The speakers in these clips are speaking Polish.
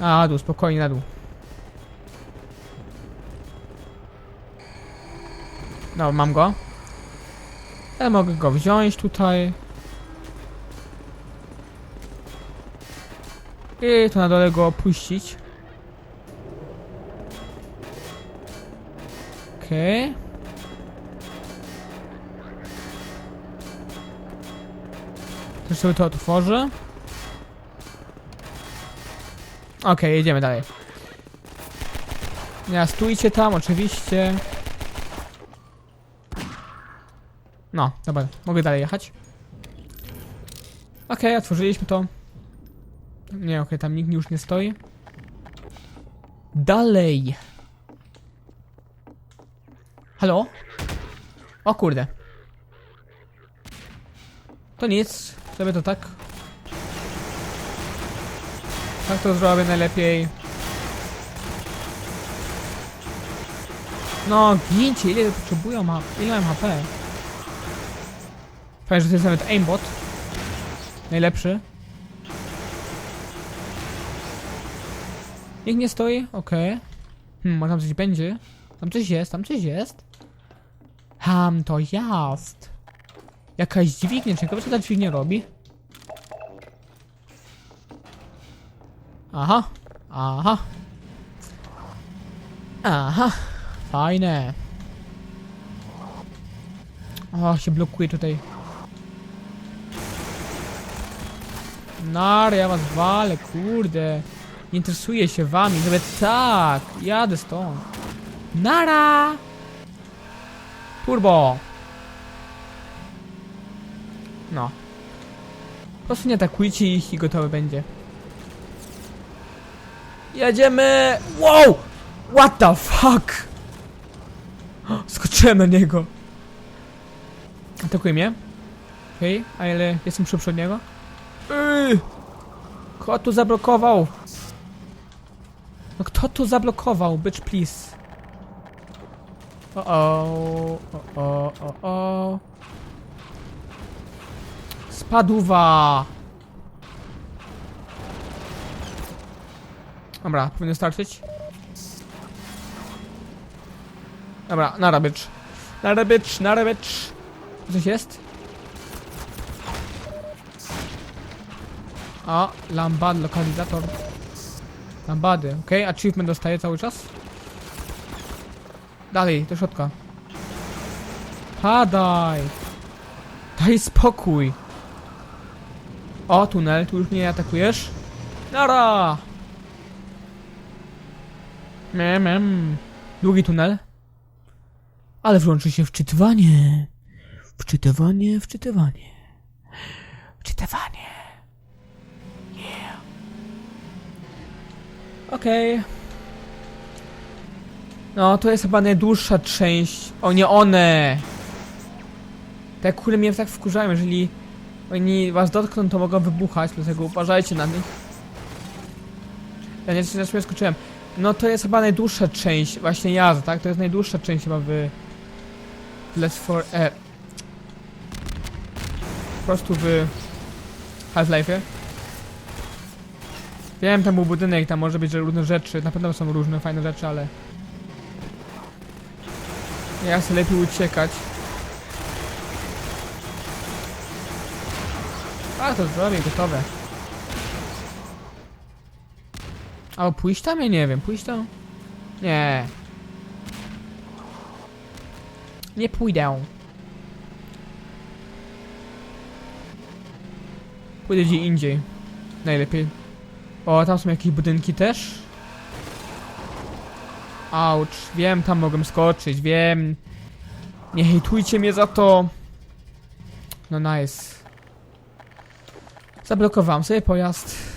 A, na dół, spokojnie, na dół. No, mam go. Ja mogę go wziąć tutaj. I tu na dole go opuścić. Okej. Też sobie to otworzę. Okej, jedziemy dalej. Ja stójcie tam, oczywiście. No, dobra, mogę dalej jechać. Okej, otworzyliśmy to. Nie, okej, tam nikt już nie stoi. Dalej. Halo? O kurde. To nic, sobie to tak. Tak to zrobię najlepiej. No, gincie, ile potrzebują ma... Ile mam HP? Fajnie, że to jest nawet aimbot. Najlepszy. Nikt nie stoi? Okej. Hmm, może tam coś będzie? Tam coś jest, tam coś jest. Tam to jest. Jakaś dźwignia, ciekawe co ta dźwignia robi. Aha, aha. Aha, fajne. O, się blokuje tutaj. Nar, ja was walę, kurde. Nie interesuję się wami, nawet tak. Jadę stąd. Nara! Turbo! No. Po prostu nie atakujcie ich i gotowe będzie. Jedziemy! Wow! What the fuck? Skoczyłem na niego. Atakuje mnie. Okej, okay, ale jestem szybszy od niego. Yy! Kto tu zablokował? No kto tu zablokował? Bitch, please. O o o o o o. Spadła. Dobra, powinno starczyć. Dobra, nara bitch. Nara. Coś jest? O, lambad, lokalizator. Lambady, okay. achievement dostaję cały czas. Dalej, do środka. Padaj! Daj spokój! O, tunel, tu już mnie atakujesz? Nara! Mem, mem. Długi tunel. Ale włączy się wczytywanie. Wczytywanie, wczytywanie. Wczytywanie. Yeah. Okej. Okay. No, to jest chyba najdłuższa część. O, nie one! Te kule mnie tak wkurzają, jeżeli oni was dotkną, to mogą wybuchać, dlatego uważajcie na nich. Ja nie sobie skoczyłem. No to jest chyba najdłuższa część, właśnie jazda, tak? To jest najdłuższa część chyba w... Let's for... E, po prostu w Half-Life'ie. Wiem, tam był budynek, tam może być że różne rzeczy, na pewno są różne fajne rzeczy, ale... Ja chcę lepiej uciekać. A, to zrobię, gotowe. Albo pójść tam? Ja nie wiem, pójść tam? Nie. Nie pójdę. Pójdę gdzie indziej. Najlepiej. O, tam są jakieś budynki też. Auć, wiem, tam mogę skoczyć, wiem. Nie hejtujcie mnie za to. No nice. Zablokowałem sobie pojazd.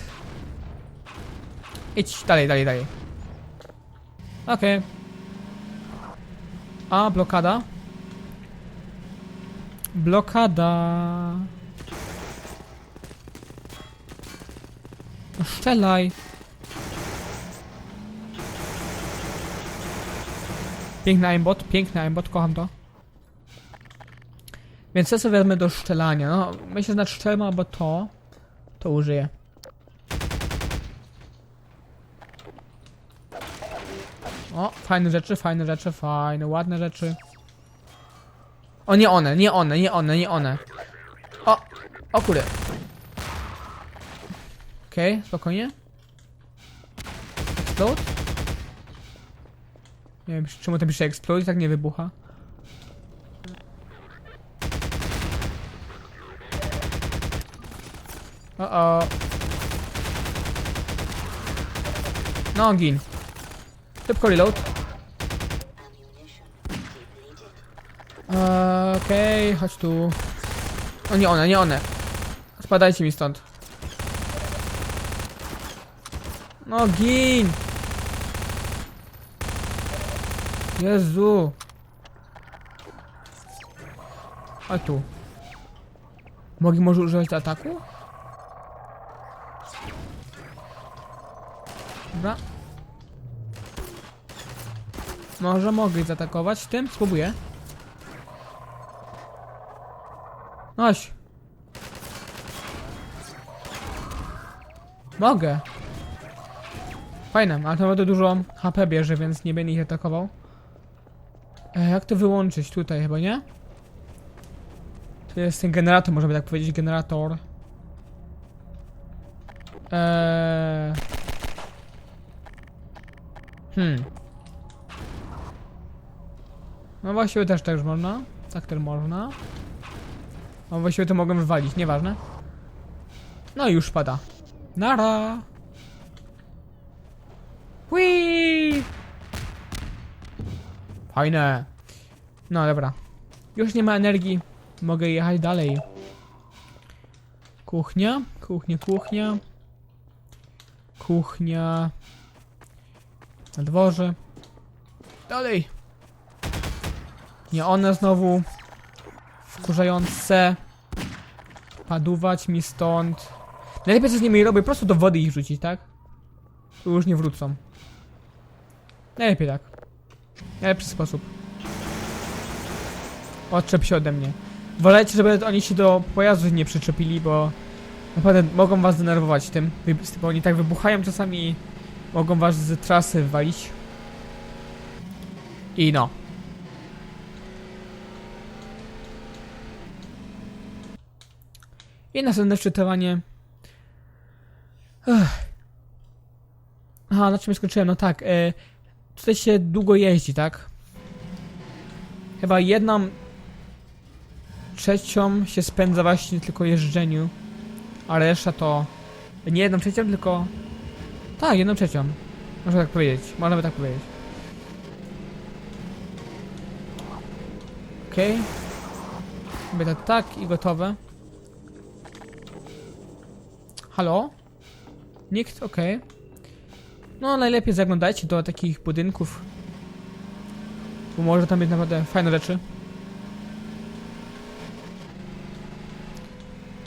Idź dalej, dalej, dalej. Okej. Okay. A, blokada. Blokada. No strzelaj. Piękny aimbot, piękny aimbot, kocham to. Więc ja sobie do szczelania. No, myślę, że na strzelma albo to, to użyję. Fajne rzeczy, fajne rzeczy, fajne, ładne rzeczy. O, nie one, nie one, nie one, nie one. O, o kurde. Okej, spokojnie. Explode? Nie wiem, czemu to pisze explode, tak nie wybucha. O o. No, gin. Szybko reload. Okej, chodź tu. O nie one, nie one. Spadajcie mi stąd. No gin! Jezu! Chodź tu. Mogli może używać ataku? Dobra. Może mogli zaatakować tym? Spróbuję. Noś. Mogę. Fajne, ale to bardzo dużo HP bierze, więc nie będę ich atakował. E, jak to wyłączyć? Tutaj chyba, nie? Tu jest ten generator, można by tak powiedzieć, generator. Eee... Hmm. No właściwie też też można. Tak też można. No właściwie to mogę wywalić, nieważne. No i już pada. Nara! Whee! Fajne. No dobra. Już nie ma energii. Mogę jechać dalej. Kuchnia, kuchnia, kuchnia. Kuchnia. Na dworze. Dalej. Nie one znowu. Wkurzające. Padować mi stąd. Najlepiej co z nimi robię, po prostu do wody ich rzucić, tak? Tu już nie wrócą. Najlepiej tak. Najlepszy sposób. Odczep się ode mnie. Wolecie, żeby oni się do pojazdu nie przyczepili, bo naprawdę mogą was denerwować tym, bo oni tak wybuchają czasami mogą was z trasy wywalić. I no. I następne wczytywanie. Ech. Aha, na czym skończyłem? No tak, e, tutaj się długo jeździ, tak? Chyba jedną trzecią się spędza właśnie tylko jeżdżeniu, a reszta to nie jedną trzecią, tylko tak, jedną trzecią. Można tak powiedzieć, można by tak powiedzieć. Okej. Okay. to tak i gotowe. Halo? Nikt? Okej. No, najlepiej zaglądajcie do takich budynków. Bo może tam być naprawdę fajne rzeczy.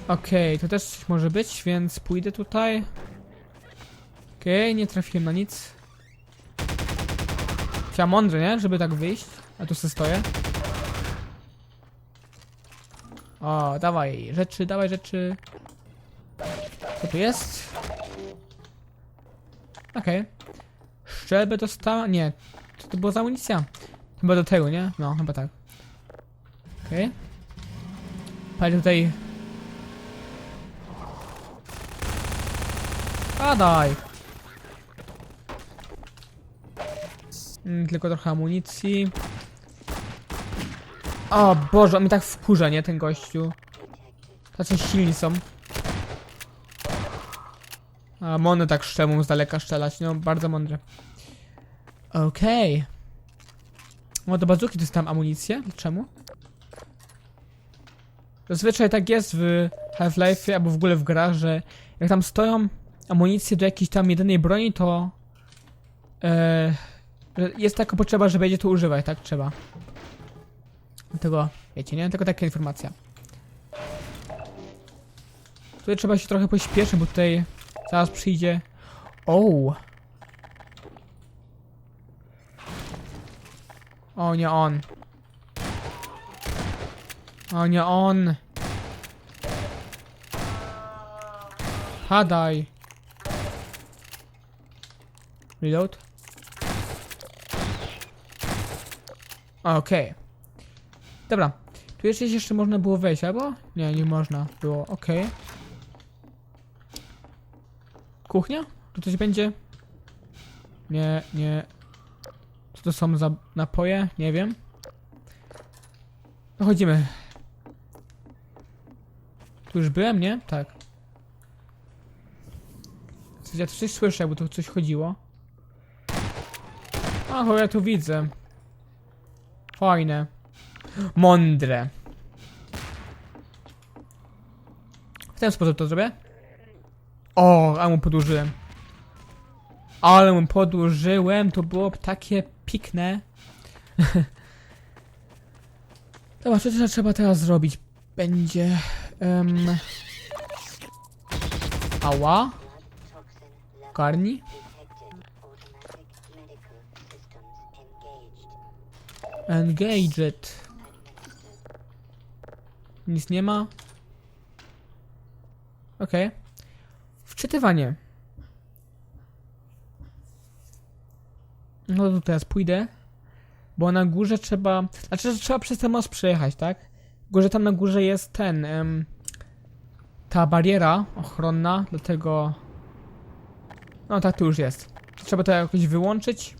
Okej, to też coś może być, więc pójdę tutaj. Okej, nie trafiłem na nic. Chciałem mądrze, nie? Żeby tak wyjść. A tu sobie stoję. O, dawaj rzeczy, dawaj rzeczy. Tu jest? Okej. Szczelbę dostała? Nie. Co to było za amunicja? Chyba do tego, nie? No, chyba tak. Okej. Okay. tutaj... Padaj! Mm, tylko trochę amunicji. O Boże, on tak wkurza, nie? Ten gościu. Tacy silni są. A Mony tak szczemu z daleka strzelać, no bardzo mądre. Okej. No do bazuki dostałem amunicję. Czemu? Zazwyczaj tak jest w Half-Life albo w ogóle w grach, że jak tam stoją amunicje do jakiejś tam jedynej broni, to e, jest taka potrzeba, że będzie to używać, tak? Trzeba. Dlatego, wiecie, nie? Tylko taka informacja. Tutaj trzeba się trochę pośpieszyć, bo tutaj Zaraz przyjdzie. O! O, nie on. O, nie on. Padaj. Reload. Okej. Okay. Dobra. Tu jeszcze, jeszcze można było wejść, albo? Nie, nie można było. Okej. Okay. Kuchnia? Tu coś będzie? Nie, nie. Co to są za napoje? Nie wiem. No chodzimy. Tu już byłem, nie? Tak. Ja coś słyszę, jakby tu coś chodziło. A, ja tu widzę. Fajne. Mądre. W ten sposób to zrobię. O, ale mu podłużyłem. Ale mu podłużyłem, to było takie pikne. Dobra, co trzeba teraz zrobić? Będzie... Um... Ała? Karni? engaged. Nic nie ma. Okej. Wczytywanie. No to teraz pójdę. Bo na górze trzeba. Znaczy, że trzeba przez ten most przejechać, tak? Górze tam na górze jest ten. em, ta bariera ochronna, dlatego. No tak tu już jest. Trzeba to jakoś wyłączyć.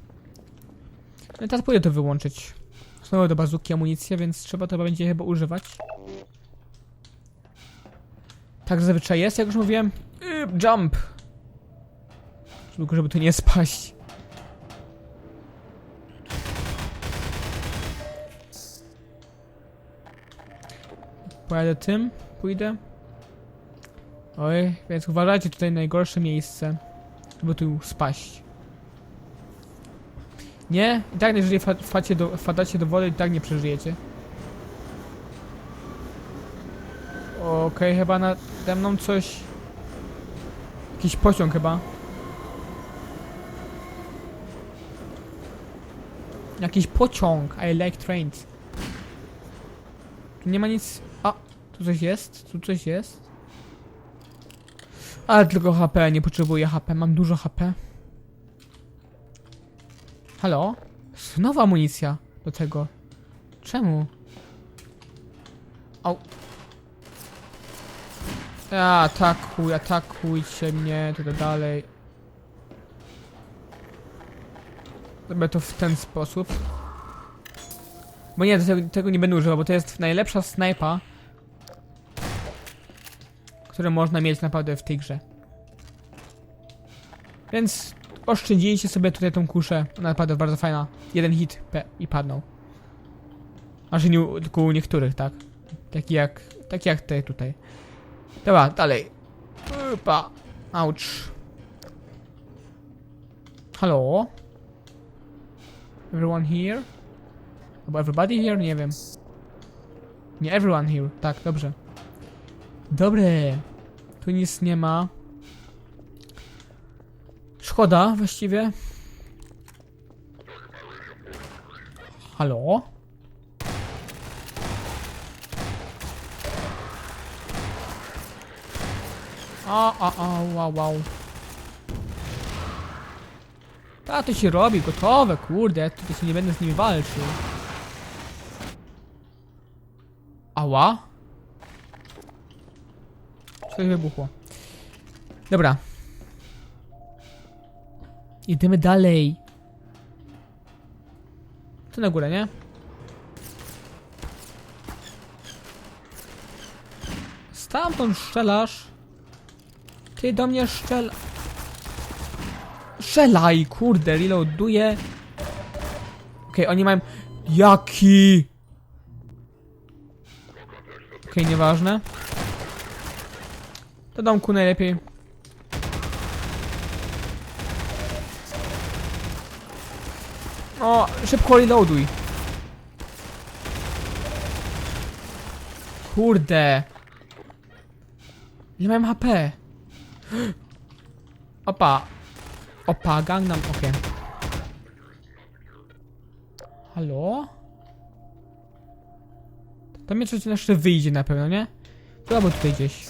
No i teraz pójdę to wyłączyć. Znowu do bazuki amunicję, więc trzeba to będzie chyba używać. Tak zazwyczaj jest, jak już mówiłem. Yy, jump! Tylko żeby tu nie spaść. Pojadę tym, pójdę. Oj, więc uważajcie tutaj najgorsze miejsce, żeby tu spaść. Nie? I tak jeżeli wpadcie do, wpadacie do wody, i tak nie przeżyjecie. Okej, chyba nade mną coś... Jakiś pociąg chyba. Jakiś pociąg. I like trains. Tu nie ma nic... A, tu coś jest? Tu coś jest? Ale tylko HP, nie potrzebuję HP, mam dużo HP. Halo? Znowu amunicja do tego. Czemu? Au. Atakuj, atakujcie mnie, tutaj dalej. Zrobię to w ten sposób. Bo nie, tego, tego nie będę używał, bo to jest najlepsza snajpa, którą można mieć naprawdę w tej grze. Więc oszczędziliście sobie tutaj tą kuszę. Ona naprawdę bardzo fajna. Jeden hit i padną. Aż nie u, tylko u niektórych, tak? Taki jak, taki jak te tutaj. Dobra, dalej. Upa. Ouch. Halo? Everyone here? Albo everybody here? Nie wiem. Nie everyone here. Tak, dobrze. Dobre. Tu nic nie ma. Szkoda, właściwie. Halo? A, a, a, wow, wow. A to się robi, gotowe, kurde, ja tutaj się nie będę z nimi walczył. Ała? Coś wybuchło. Dobra. Idziemy dalej. Tu na górę, nie? Stamtąd strzelasz. Ty do mnie szczel... Kurde, reloaduję. Okej, oni mają... Jaki? Okej, nieważne. Do domku najlepiej. O, szybko reloaduj. Kurde. Ile mam HP? Opa. Opa, Gangnam, okej. Halo? To mnie coś jeszcze wyjdzie na pewno, nie? To albo tutaj gdzieś.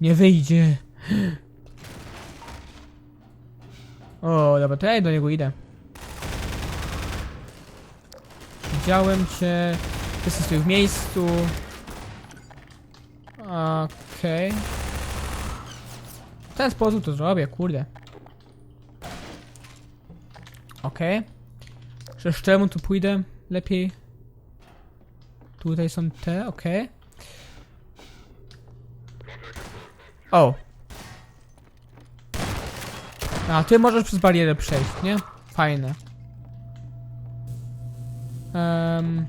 Nie wyjdzie. O, dobra, to ja do niego idę. widziałem cię. Jesteś tu w miejscu. Okej. W ten sposób to zrobię, kurde. Okej. Okay. z czemu tu pójdę? Lepiej. Tutaj są te, okej. O. A, ty możesz przez barierę przejść, nie? Fajne. Um,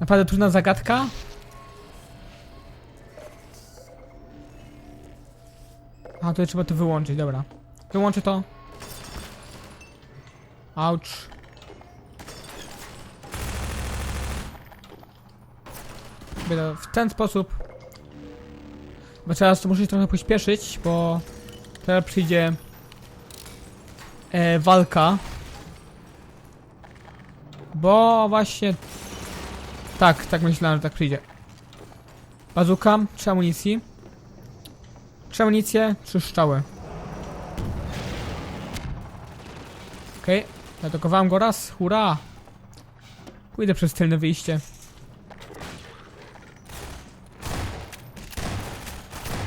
naprawdę trudna zagadka. A, tutaj trzeba to wyłączyć, dobra. Wyłączę to. Ouch. W ten sposób. Bo teraz to muszę się trochę pośpieszyć, bo teraz przyjdzie e, walka. Bo właśnie tak, tak myślałem, że tak przyjdzie. Bazuka, trzy amunicji. Trzy amunicje, trzy. Okej, okay. zatakowałem go raz, hurra! Pójdę przez tylne wyjście.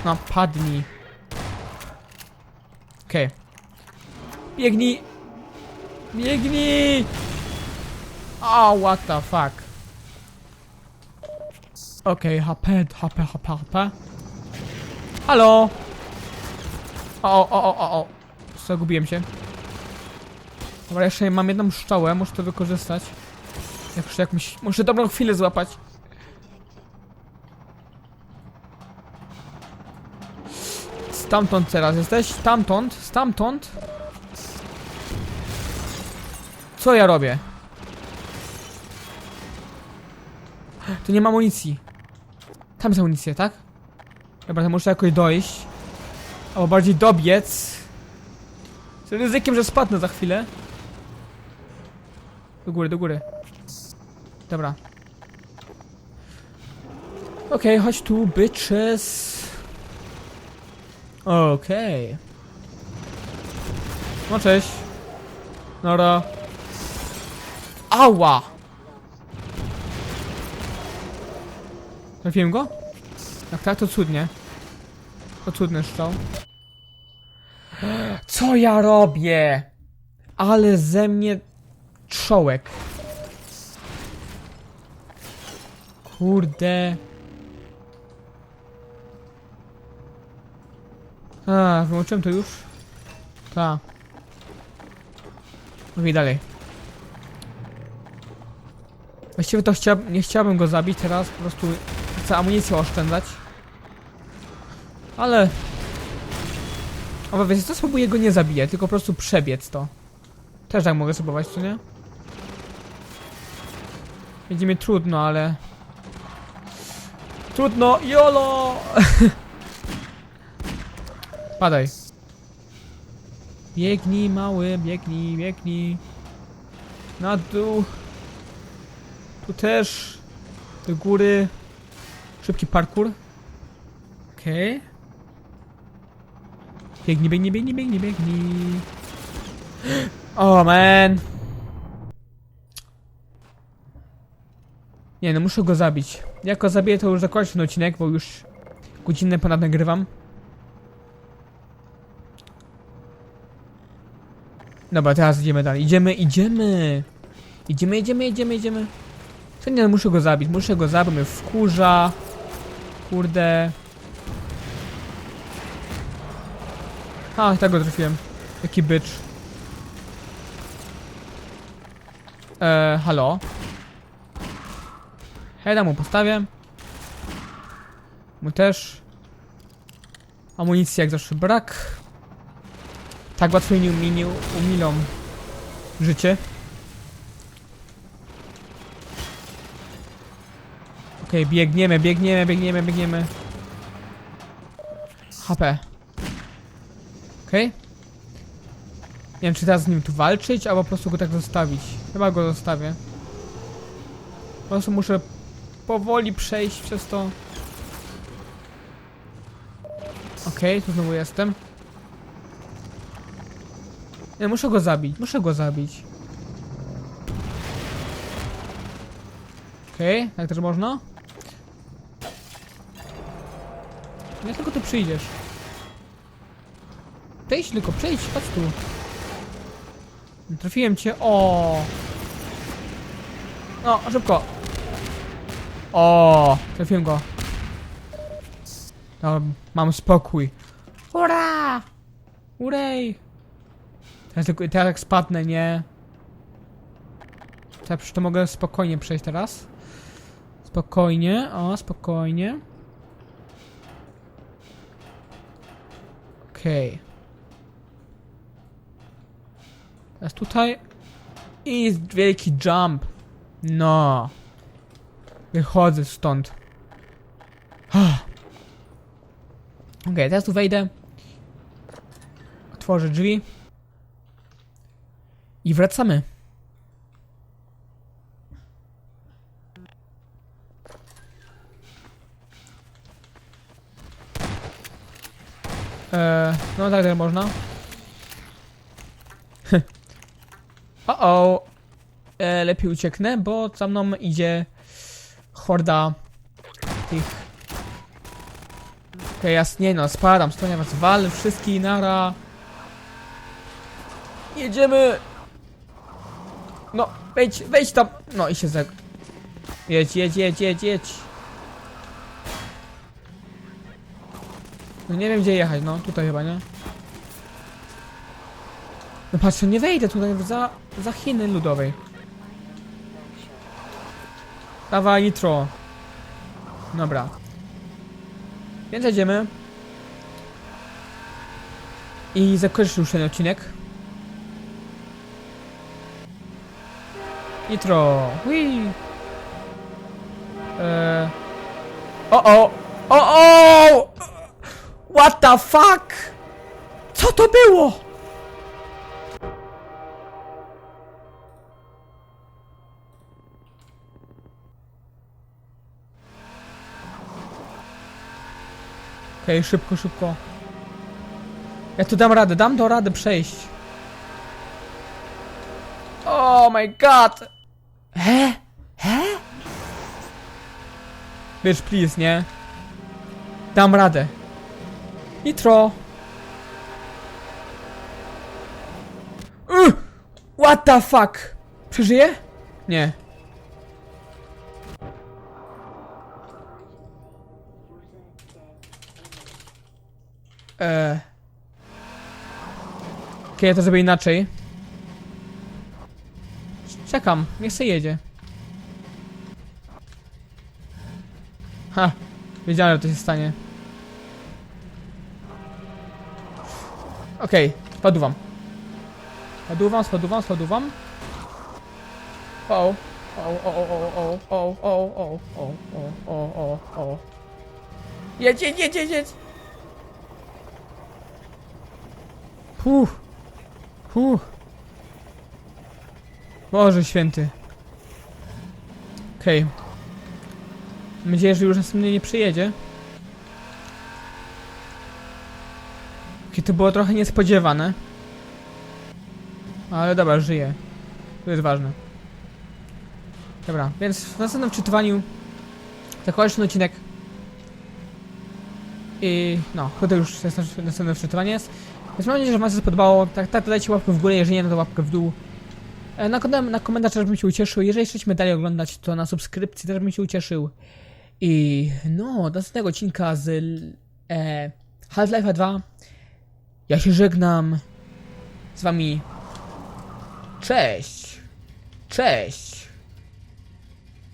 No. Okej. Okay. Biegnij! Biegnij! Oh, what the fuck? Okej, okay, HP, HP, HP, HP. Halo! O, o, o, o, o. Zagubiłem się. Dobra, jeszcze mam jedną szczałę, muszę to wykorzystać. Jak jakąś... Muszę dobrą chwilę złapać. Stamtąd teraz jesteś? Stamtąd? Stamtąd? Co ja robię? Tu nie ma amunicji. Tam jest amunicja, tak? Dobra, to muszę jakoś dojść. Albo bardziej dobiec. Z ryzykiem, że spadnę za chwilę. Do góry, do góry. Dobra. Okej, okay, chodź tu, bitches. Okej. Okay. No cześć. Nora. Ała! Trafiłem go? Jak tak, to cudnie. To cudny strzał. Co ja robię? Ale ze mnie czołek. Kurde. A, wyłączyłem to już? Tak. Okej, dalej. Właściwie to chcia, nie chciałbym go zabić teraz, po prostu chcę amunicję oszczędzać. Ale... O, wiecie co? Spróbuję go nie zabijać, tylko po prostu przebiec to. Też tak mogę spróbować, co nie? Będzie mi trudno, ale... Trudno! YOLO! Padaj. Biegnij, mały, biegnij, biegnij. Na dół. Tu też. Do góry. Szybki parkour. Okej. Okay. Biegnij, biegnij, biegnij, biegnij, biegnij. O, oh, man. Nie, no muszę go zabić. Jak go zabiję, to już zakończę ten odcinek, bo już godzinę ponad nagrywam. Dobra, teraz idziemy dalej. Idziemy, idziemy. Idziemy, idziemy, idziemy, idziemy. Co nie, no muszę go zabić. Muszę go zabić, mnie wkurza. Kurde. A, tak go trafiłem. Jaki bycz. Eee, halo? Heda mu postawię. Mu też. Amunicji jak zawsze brak. Tak łatwo nie umili, umilą życie. Okej, okay, biegniemy, biegniemy, biegniemy, biegniemy. HP. Okej. Okay. Nie wiem, czy teraz z nim tu walczyć, albo po prostu go tak zostawić. Chyba go zostawię. Po prostu muszę powoli przejść przez to. Okej, okay, tu znowu jestem. Nie, muszę go zabić, muszę go zabić. Okej, tak też można? Nie tylko tu przyjdziesz. Przejdź tylko, przejdź, chodź tu. Trafiłem cię, o. No, szybko. O, trafiłem go. No, mam spokój. Ura! Urej! Teraz, tylko, teraz jak spadnę, nie? Tak, to mogę spokojnie przejść teraz. Spokojnie, o, spokojnie. Okej. Teraz tutaj. I jest wielki jump. No. Wychodzę stąd. Okej, teraz tu wejdę. Otworzę drzwi. I wracamy. Eee, no tak, tak można. o o. E, lepiej ucieknę, bo za mną idzie horda tych. Okej, jasnie, no spadam, ja was walę, wszystkich nara. Jedziemy! No, wejdź, wejdź tam! No i się zeg... Jedź, jedź, jedź, jedź, jedź. No nie wiem gdzie jechać, no tutaj chyba, nie? No patrz, nie wejdę tutaj za, za Chiny ludowej. Dawaj nitro. Dobra. Więc jedziemy. I zakończysz już ten odcinek. Nitro. Whee. Eee. O o! O o! What the fuck? Co to było? Okej, szybko, szybko. Ja tu dam radę, dam do rady przejść. Oh my god! He? He? Wiesz, please, nie? Dam radę. Nitro! Uh! What the fuck? Przeżyję? Nie. Eee. To zrobię inaczej. Czekam, niech se jedzie. Ha, wiedziałem, że to się stanie. Okej, spaduwam. Spaduwam, spaduwam, spaduwam. O, o, o, o, o, o, o, o, o, o, o, o, o, o. Jedź, jedź, jedź, jedź, jedź. Puh. Puh. Boże święty. Okej. Mam nadzieję, że już następny nie przyjedzie. Okej, to było trochę niespodziewane. Ale dobra, żyję. To jest ważne. Dobra, więc w następnym czytywaniu zakończę ten odcinek. I no, to już jest następne wczytywanie jest. Więc mam nadzieję, że wam się spodobało. Tak, tak, to dajcie łapkę w górę, jeżeli nie, no to łapkę w dół. E, Na, na komentarz też bym się ucieszył. Jeżeli chcieliśmy dalej oglądać, to na subskrypcji też bym się ucieszył. I no, do następnego odcinka z e, Half-Life 2. Ja się żegnam z wami. Cześć. Cześć.